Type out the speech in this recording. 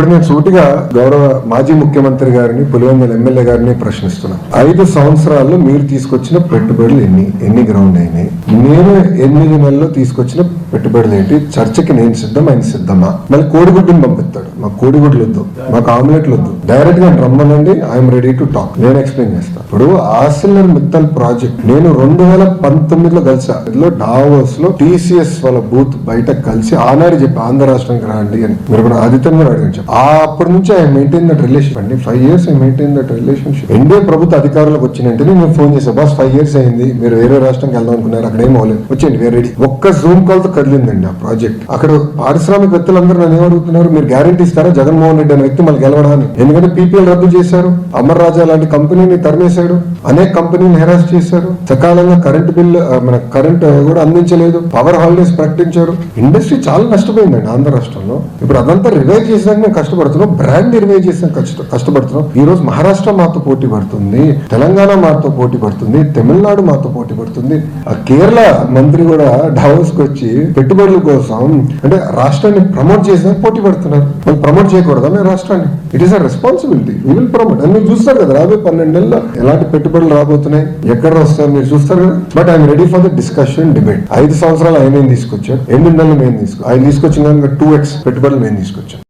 ఇప్పుడు నేను సూటిగా గౌరవ మాజీ ముఖ్యమంత్రి గారిని పులివెందుల ఎమ్మెల్యే గారిని ప్రశ్నిస్తున్నా. ఐదు సంవత్సరాల్లో మీరు తీసుకొచ్చిన పెట్టుబడులు ఎన్ని? ఎన్ని గ్రౌండ్ అయినాయి? నేను ఎనిమిది నెలల్లో తీసుకొచ్చిన పెట్టుబడులు ఏంటి? చర్చకి నేను సిద్ధం ఆయన సిద్ధమా? మళ్ళీ కోడిగుడ్డుని పంపిస్తాడు. మాకు కోడిగుడ్లు వద్దు. మాకు ఆమ్లెట్లు వద్దు. డైరెక్ట్గా రమ్మనండి ఐఎమ్ రెడీ టు టాక్. నేను ఎక్స్ప్లెయిన్ చేస్తాను ఇప్పుడు ఆసిలర్ మిత్తల్ ప్రాజెక్ట్ నేను రెండు వేల పంతొమ్మిదిలో కలిసా. ఇందులో డావోస్లో టీసీఎస్ వాళ్ళ బూత్ బయట కలిసి ఆనాడు చెప్పి ఆంధ్ర రాష్ట్రానికి రండి అని మీరు కూడా ఆదిత్యం కూడా అడిగాను ఆ అప్పటి నుంచి ఐ మెయింటైన్ దట్ రిలేషన్ అండి. Five years I maintain that relationship. NDA ప్రభుత్వ అధికారులకు వచ్చిన వెంటనే నేను ఫోన్ చేసా బాస్ ఫైవ్ ఇయర్స్ అయింది మీరు వేరే రాష్ట్రానికి వెళ్దాం అనుకున్నారు? అక్కడ ఏం అవ్వలేదు. వచ్చేయండి వేరే రెడీ ఒక్క జూమ్ కాల్తో కదిలిందండి ఆ ప్రాజెక్ట్. అక్కడ పారిశ్రామికవేత్తలందరూ నన్ను ఏమడుగుతున్నారు మీరు గ్యారంటీ ఇస్తారా? జగన్మోహన్ రెడ్డి అనే వ్యక్తి మళ్ళీ గెలవడానికి ఎందుకంటే పీపీఎల్ రద్దు చేశారు. అమర్ రాజా లాంటి కంపెనీని తరిమేశాడు. అనేక కంపెనీని హెరాస్ చేశారు. సకాలంగా కరెంట్ బిల్ మన కరెంట్ కూడా అందించలేదు. పవర్ హాలిడేస్ ప్రకటించారు. ఇండస్ట్రీ చాలా నష్టపోయిందండి ఆంధ్ర రాష్ట్రంలో. ఇప్పుడు అదంతా రివైవ్ చేసాక మేము కష్టపడుతున్నాం. బ్రాండ్ రివైవ్ చేసాక కష్టపడుతున్నాం. ఈ రోజు మహారాష్ట్ర మాతో పోటీ పడుతుంది. తెలంగాణ మాతో పోటీ పడుతుంది. తమిళనాడు మాతో పోటీ పడుతుంది. ఆ కేరళ మంత్రి కూడా డావోస్కి వచ్చి పెట్టుబడుల కోసం అంటే రాష్ట్రాన్ని ప్రమోట్ చేసినా పోటీ పడుతున్నారు. ప్రమోట్ చేయకూడదా మేము రాష్ట్రాన్ని? It is a responsibility we will promote అని మీరు చూస్తారు కదా రాబోయే పన్నెండు నెలల్లో ఎలాంటి పెట్టుబడులు రాబోతున్నాయి? ఎక్కడ వస్తాయి మీరు చూస్తారు కదా? But I'm ready for the discussion debate ఐదు సంవత్సరాలు ఆయన తీసుకొచ్చాడు? ఎనిమిది నెలలు మేము తీసుకో ఆయన తీసుకొచ్చిన టూ ఎక్స్ పెట్టుబడులు మేము తీసుకొచ్చాం.